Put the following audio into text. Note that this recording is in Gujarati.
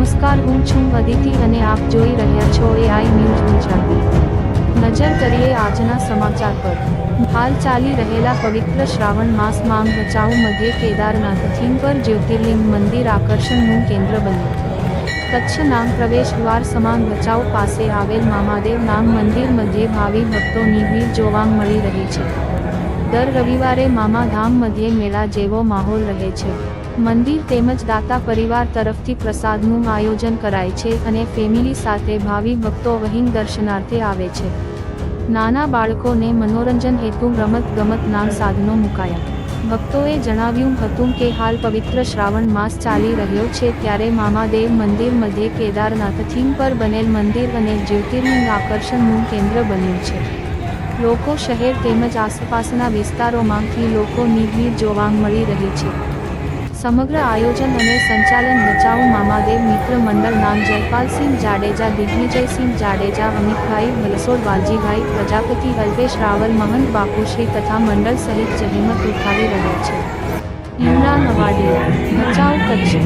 નમસ્કાર, હું છું અદિતિ અને આપ જોઈ રહ્યા છો એઆઈ ન્યૂઝ ગુજરાતી. નજર કરીએ આજના સમાચાર પર. હાલ ચાલી રહેલા પવિત્ર શ્રાવણ માસમાં ભચાઉ મધ્ય કેદારનાથ થીમ પર જ્યોતિર્લિંગ મંદિર આકર્ષણનું કેન્દ્ર બન્યું. કચ્છ નામ પ્રવેશ દ્વાર સમાન ભચાઉ પાસે આવેલ મામાદેવ નામ મંદિર મધ્યે ભાવિ ભક્તોની ભીડ જોવા મળી રહી છે. દર રવિવારે મામા ધામ મધ્યે મેળા જેવો માહોલ રહે છે. મંદિર તેમજ દાતા પરિવાર તરફથી પ્રસાદનું આયોજન કરાય છે અને ફેમિલી સાથે ભાવિ ભક્તો વહીન દર્શનાર્થે આવે છે. નાના બાળકોને મનોરંજન હેતુ રમત ગમતના સાધનો મુકાયા. ભક્તોએ જણાવ્યું હતું કે હાલ પવિત્ર શ્રાવણ માસ ચાલી રહ્યો છે ત્યારે મામાદેવ મંદિર મધ્યે કેદારનાથ થીમ પર બનેલ મંદિર અને જ્યોતિર્લિંગ આકર્ષણનું કેન્દ્ર બન્યું છે. લોકો શહેર તેમજ આસપાસના વિસ્તારોમાંથી લોકોની ભીડ જોવા મળી રહી છે. સમગ્ર આયોજન અને સંચાલન બચાવ મામાદેવ મિત્ર મંડળ નામ જયપાલસિંહ જાડેજા, દિગ્વિજયસિંહ જાડેજા, અમિતભાઈ વલસોડ વાલજીભાઈ પ્રજાપતિ, અલ્પેશ રાવલ, મહંત બાપુશ્રી તથા મંડળ સહિત જહેમત ઉઠાવી રહ્યા છે. ઇમરાન અવાડિયા બચાવ કચ્છ.